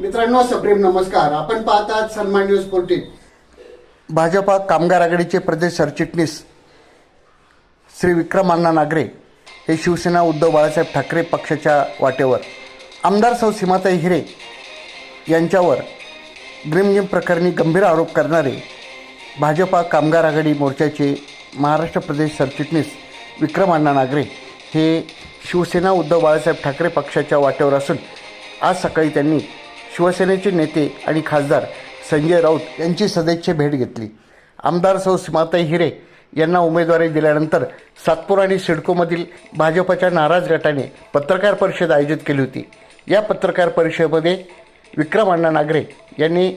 मित्रांनो सप्रेम नमस्कार. आपण पाहतात सन्मान न्यूज फोर्टीन भाजपा कामगार आघाडीचे प्रदेश सरचिटणीस श्री विक्रम अण्णा नागरे हे शिवसेना उद्धव बाळासाहेब ठाकरे पक्षाच्या वाटेवर. आमदार सौ सीमाताई हिरे यांच्यावर ग्रिमजिम प्रकरणी गंभीर आरोप करणारे भाजपा कामगार आघाडी मोर्चाचे महाराष्ट्र प्रदेश सरचिटणीस विक्रमांना नागरे हे शिवसेना उद्धव बाळासाहेब ठाकरे पक्षाच्या वाटेवर असून आज सकाळी त्यांनी शिवसेनेचे नेते आणि खासदार संजय राऊत यांची सदैच्छे भेट घेतली. आमदार सौ सीमाताई हिरे यांना उमेदवारी दिल्यानंतर सातपूर आणि सिडकोमधील भाजपच्या नाराज गटाने पत्रकार परिषद आयोजित केली होती. या पत्रकार परिषदेमध्ये विक्रम अण्णा नागरे यांनी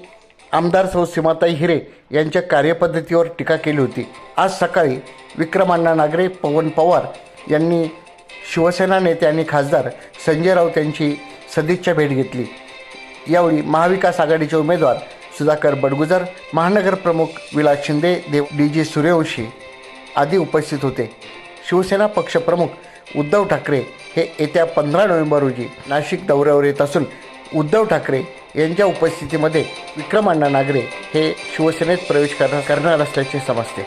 आमदार सौ सीमाताई हिरे यांच्या कार्यपद्धतीवर टीका केली होती. आज सकाळी विक्रम अण्णा नागरे पवन पवार यांनी शिवसेना नेते आणि खासदार संजय राऊत यांची सदिच्छा भेट घेतली. यावेळी महाविकास आघाडीचे उमेदवार सुधाकर बडगुजर महानगर प्रमुख विलास शिंदे देव डी जी सूर्यवंशी आदी उपस्थित होते. शिवसेना पक्षप्रमुख उद्धव ठाकरे हे येत्या पंधरा नोव्हेंबर रोजी नाशिक दौऱ्यावर येत असून उद्धव ठाकरे यांच्या उपस्थितीमध्ये विक्रमांना नागरे हे शिवसेनेत प्रवेश करणार करणार असल्याचे समजते.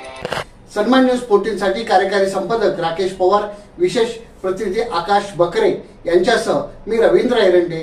सन्मान न्यूज फोर्टीनसाठी कार्यकारी संपादक राकेश पवार विशेष प्रतिनिधी आकाश बकरे यांच्यासह मी रवींद्र एरंडे